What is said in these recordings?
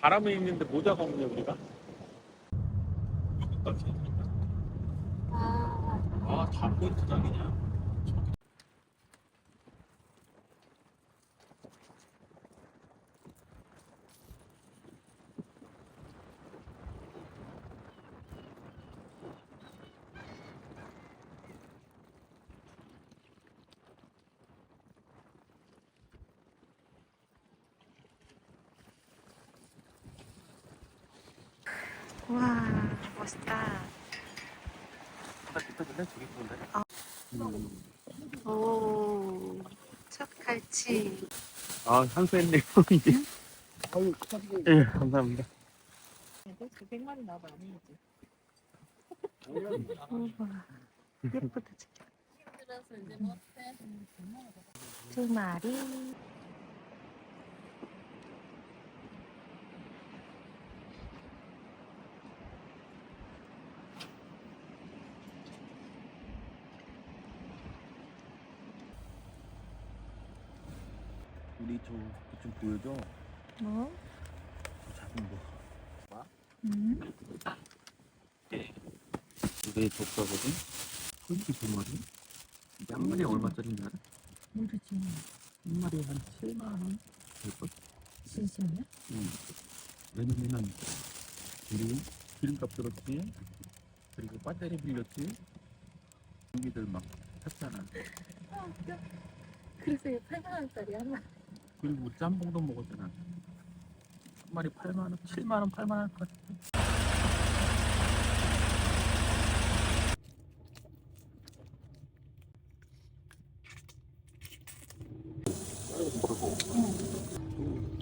바람은 있는데 모자가 없네 우리가. 아, 아, 다 포인트다 그냥. 와, 멋있다. 바다 붙어줄래? 저기 보는데. 오, 첫 갈치. 아, 한수했네요 이제. 아유. 예, 감사합니다. 저 100마리 나도 아니지. 우와, 예쁘다, 진짜. 두 마리. 우리 저좀 보여줘. 뭐? 저 작은 거. 음? 이게 독사거든. 솔직히 두 마리. 이게 한 마리에 얼마짜리인지 알아? 모르지. 한 마리에 한 7만 원 될걸? 진심이야? 응. 왜냐면은 우리 기름값 들었지. 그리고 배터리 빌렸지. 전기들 막 탔잖아. 그래서 이게 8만 원짜리 한 마리. 그리고 짬뽕도 먹었잖아. 한 마리 8만 원, 7만 원, 8만 원 같아.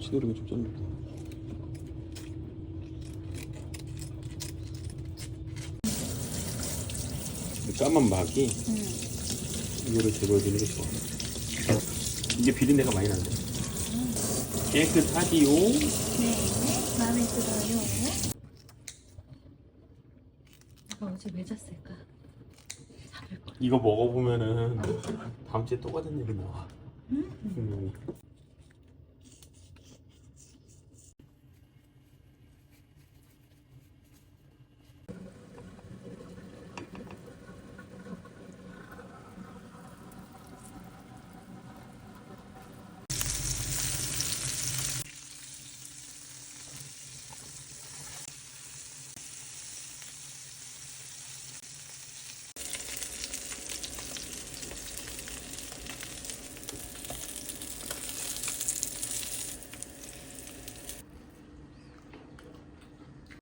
지도리가 좀 짠다. 까만 막이 이거를 제거해주는 게 좋아. 이게 비린내가 많이 나는데. 깨끗하디요. 네, 마음에 들어요. 이거 어제 왜 잤을까? 잡을 거. 이거 먹어보면은 다음 주에 또 같은 일이 나와. 응? 분명히.